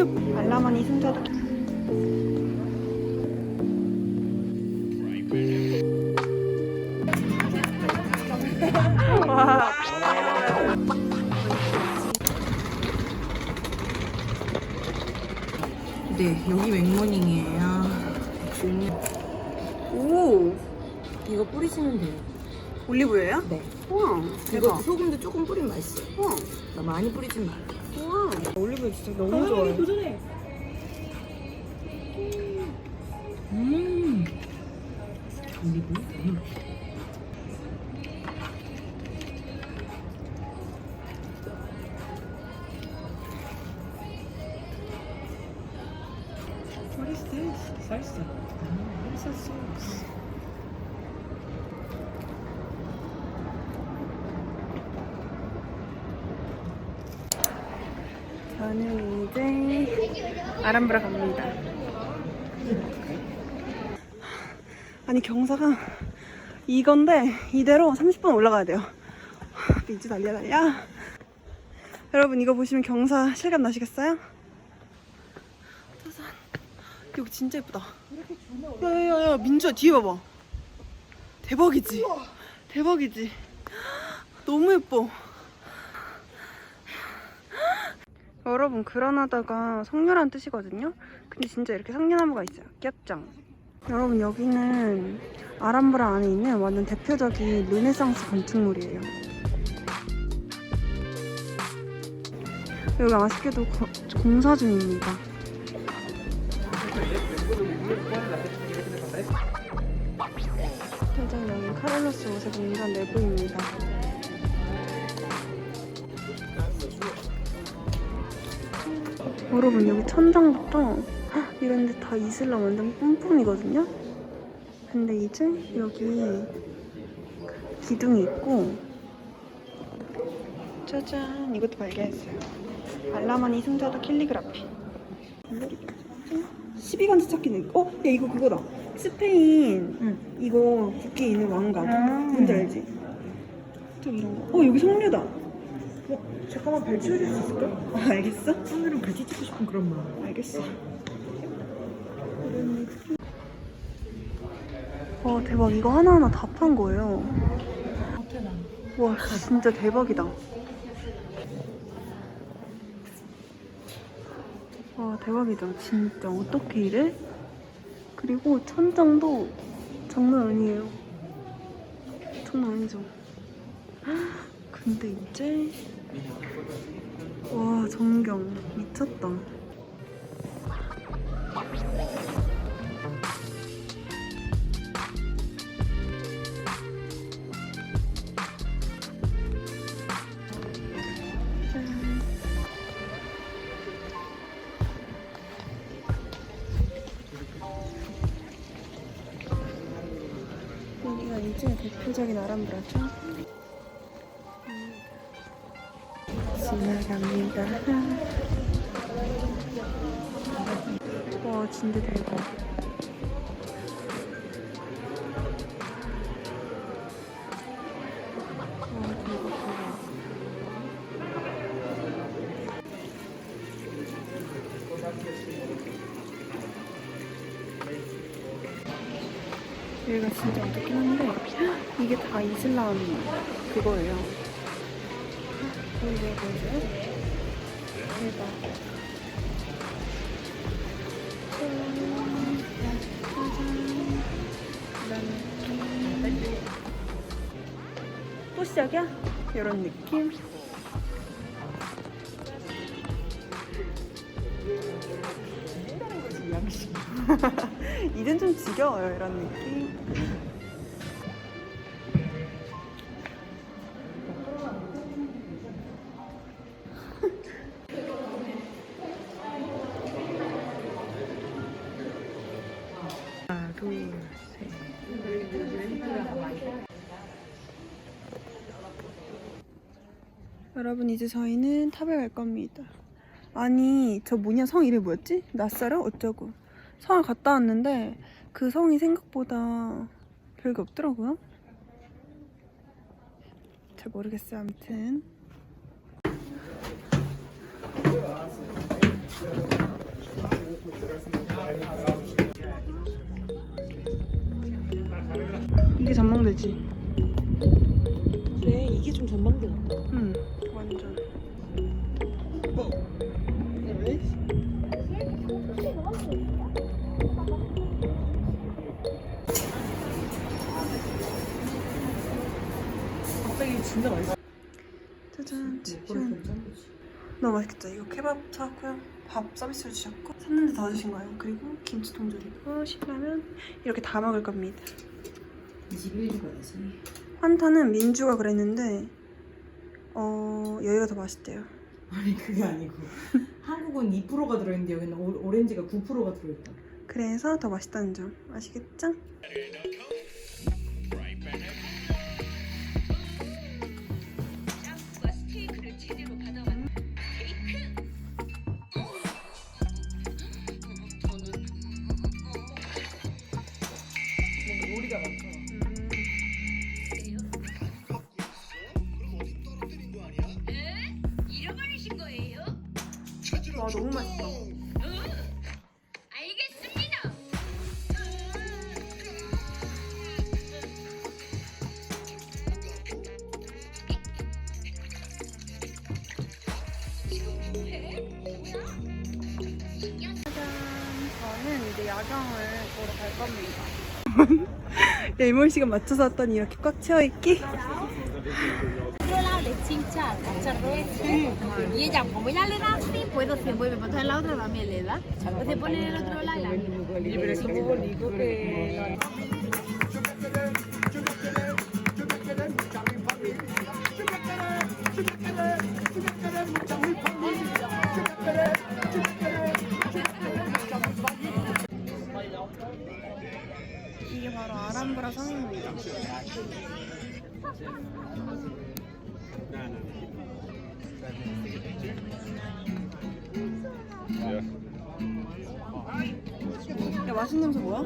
알라마니 승자도. 와. 네, 여기 맥모닝이에요. 오, 이거 뿌리시면 돼요. 올리브유예요? 네. 우와. 이거 대박. 소금도 조금 뿌리면 맛있어요. 우와. 많이 뿌리지 마. 우와. 올리브유 진짜 너무 좋아요. 음. 올리브? 음. 저는 이제 아람브라 갑니다. 아니 경사가 이건데 이대로 30분 올라가야 돼요. 민지 달려 달려. 여러분 이거 보시면 경사 실감 나시겠어요? 여기 진짜 예쁘다. 야야야 민주야 뒤에 봐봐. 대박이지. 대박이지. 너무 예뻐. 여러분 그라나다가 성녀란 뜻이거든요. 근데 진짜 이렇게 성녀나무가 있어요. 귀엽죠? 여러분 여기는 아람브라 안에 있는 완전 대표적인 르네상스 건축물이에요. 여기 아쉽게도 거- 공사 중입니다. 회장님은 카를로스 5세 공간 내부입니다. 여러분 여기 천장부터 헉, 이런 데 다 이슬람 완전 뿜뿜이거든요? 근데 이제 여기 기둥이 있고 짜잔 이것도 발견했어요 알라마니 승자도 캘리그라피 12간지 찾기는 어? 야 이거 그거다 스페인 응. 이거 국기에 있는 왕관 음. 뭔지 알지? 좀 이런 거. 어 여기 성류다 어, 잠깐만 발치해줄 수 있을까? 어, 알겠어? 오늘은 같이 찍고 싶은 그런 마음. 알겠어. 와 대박 이거 하나하나 다 판 거예요. 와 진짜 대박이다. 와 대박이다 진짜 어떻게 이래? 그리고 천장도 장난 아니에요. 장난 아니죠. 근데 이제 와 전경 미쳤다. 짠. 여기가 이제 대표적인 아람브라죠. 지나갑니다. 와 진짜 대박. 와 대박. 여기가 진짜 어둡긴 한데 이게 다 이슬람 그거예요. 이게 뭐죠? 대박. 또 시작이야? 이런 느낌? 이젠 좀 지겨워요 이런 느낌 여러분 이제 저희는 탑에 갈 겁니다. 아니 저 뭐냐? 성 이름 뭐였지? 낯설어? 어쩌고. 성을 갔다 왔는데 그 성이 생각보다 별게 없더라고요. 잘 모르겠어요 아무튼. 이게 전망대지? 그래 이게 좀 전망대 같다. 응. 진짜 맛있어. 짜잔 네, 치킨 너무 맛있겠죠? 이거 케밥 사왔고요 밥 서비스로 주셨고 샀는데 더 주신 거예요 그리고 김치 통조림고 신라면 이렇게 다 먹을 겁니다 21주가 되지. 환타는 민주가 그랬는데 어 여기가 더 맛있대요 아니 그게 아니고 한국은 2%가 들어있는데 여기는 오, 오렌지가 9%가 들어있다. 그래서 더 맛있다는 점 아시겠죠? 겁니다 일몰 시간 맞춰서 왔더니 이렇게 꽉 채워 있기 otro lado de chincha, cacharro. Y ella, como ella le da así, pues se mueve, pero entonces la otra también le da. Pues se pone en el otro lado y la Y pero es como bonito que 이게 아람브라 성입니다 야 맛있는 냄새 뭐야?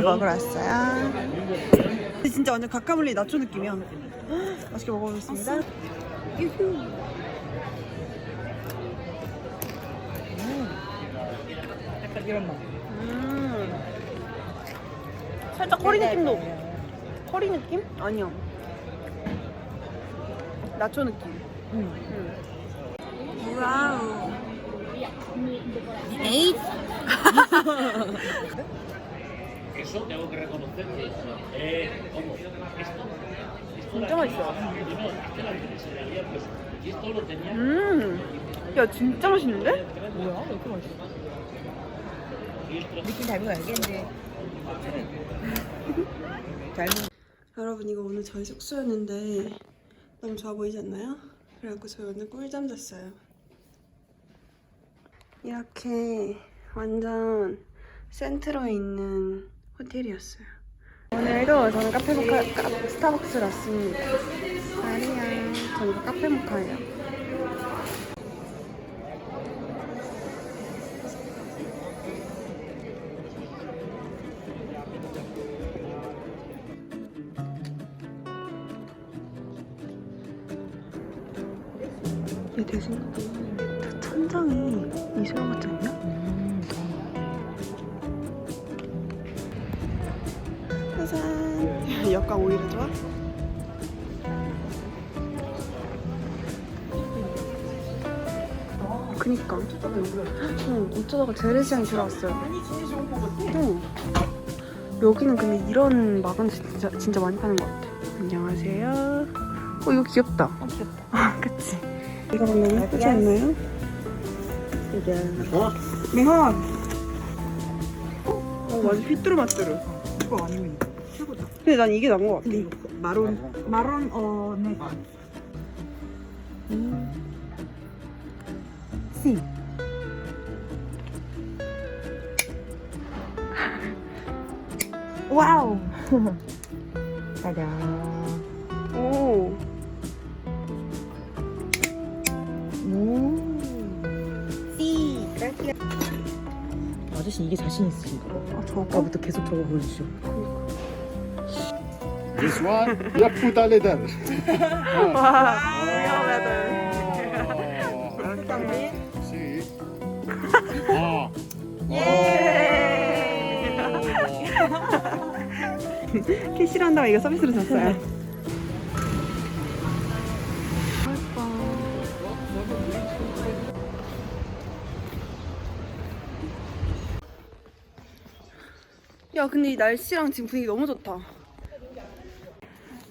모히또를 먹으러 왔어요 진짜 완전 가까물리 나초 느낌이야 헉, 맛있게 먹어보겠습니다 약간 이런 맛. 음. 살짝 커리 느낌도 커리 느낌? 아니야 나초 느낌 응. 와우 Eight. Eso tengo que reconocer que, eh, ¿cómo? Esto, esto 진짜 맛있어. no, es que la gente se le había puesto. Y esto lo tenía 음, 야 진짜 맛있는데? 뭐야? 왜 이렇게 맛있어? 느낌 닮은 거 알겠는데. 닮은 여러분 이거 오늘 저희 숙소였는데 너무 좋아 보이지 않나요? 그래갖고 저희 오늘 꿀잠 잤어요. 이렇게 완전 센트로에 있는 호텔이었어요. 오늘도 저는 카페 모카, 카, 스타벅스를 왔습니다. 아리야, 저는 카페 모카예요. 여가 오히려 좋아? 그니까 응 어쩌다가 재래시장에 들어왔어요. 응. 여기는 근데 이런 마감도 진짜, 진짜 많이 파는 것 같아 안녕하세요 어 이거 귀엽다 어 귀엽다. 아 그치 이거 너무 예쁘지 않나요? Mejor. 미헌 어 완전 휘뚜루마뚜루 이거 아니면 이거. 근데 난 이게 나은 것 같아 근데 이거 마론 마론 어 네. 씨. 와우. 짜잔. 오 음. 씨. 아저씨 이게 자신 있으신가 봐. 아, 저거 아까부터 계속 저거 보여주셔. This one, you put a letter. 와 Oh. Sí. Ah. 캐시를 한다고 이거 서비스로 줬어요 야 근데 이 날씨랑 지금 분위기 너무 좋다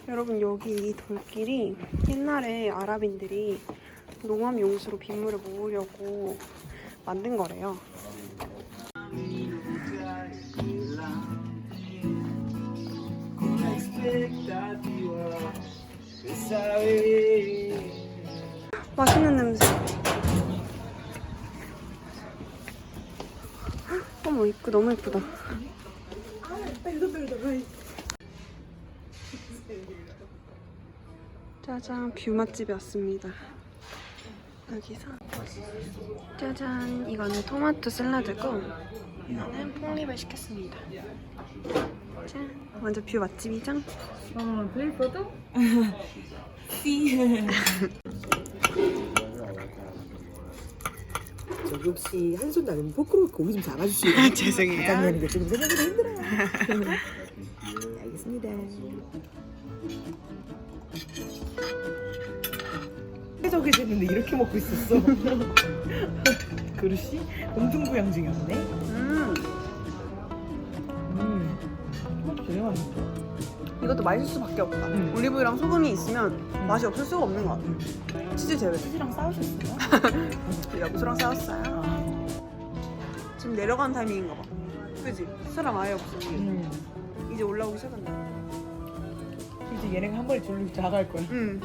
여러분 여기 이 돌길이 옛날에 아랍인들이 농업 용수로 빗물을 모으려고 만든 거래요 맛있는 냄새. 어머 이쁘 너무 이쁘다. 짜잔 뷰 맛집에 왔습니다. 여기서 짜잔 이거는 토마토 샐러드고 이거는 폭립을 시켰습니다. 짠 완전 뷰 맛집이죠? 어, 포토? 저기 혹시 한 손 나누면 포크로 고기 좀 잡아주시고 죄송해요. 가장 내는 게 조금 생각보다 힘들어요 네, 알겠습니다 됐는데 이렇게 먹고 있었어 그릇이 공중부양증이었네 음음 되게 맛있어 이것도 맛있을 수밖에 없다. 음. 올리브유랑 소금이 있으면 맛이 없을 수가 없는 것 같아. 치즈 제외. 치즈랑 싸우셨어요? 여보수랑 싸웠어요. 아, 지금 내려가는 타이밍인가 봐. 그지? 사람 아예 없어. 음. 이제 올라오기 시작한다. 이제 얘네가 한 번에 졸리고 자갈 거야 응.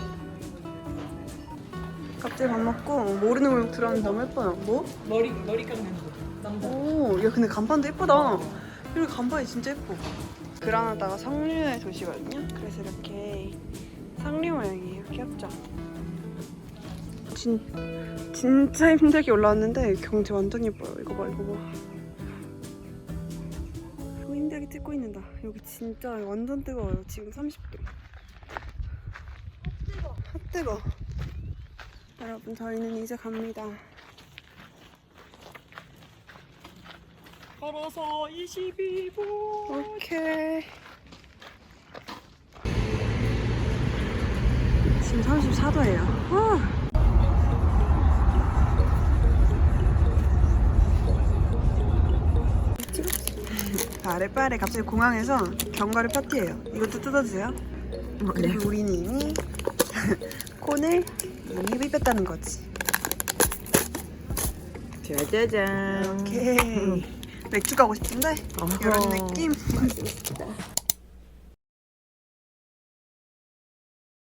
갑자기 밥 먹고 모르는 골목 들어왔는데 너무 예뻐요. 뭐? 머리 머리 깎는 거 남자 오, 야 근데 간판도 예쁘다. 그리고 간판이 진짜 예뻐. 그라나다가 상류의 도시거든요. 그래서 이렇게 상류 모양이에요. 귀엽죠? 진, 진짜 힘들게 올라왔는데 경치 완전 예뻐요. 이거 봐, 이거 봐. 너무 힘들게 찍고 있는다. 여기 진짜 완전 뜨거워요. 지금 30도. 핫 뜨거. 여러분 저희는 이제 갑니다. 걸어서 22분 오케이. 지금 34도예요. 아. 아랫발에 갑자기 공항에서 견과류 파티예요. 이것도 뜯어주세요. 그리고 우리는 이미 콘을 이미 삐뺐다는 거지. 짜자잔. 오케이. 맥주 가고 싶은데 이런 느낌.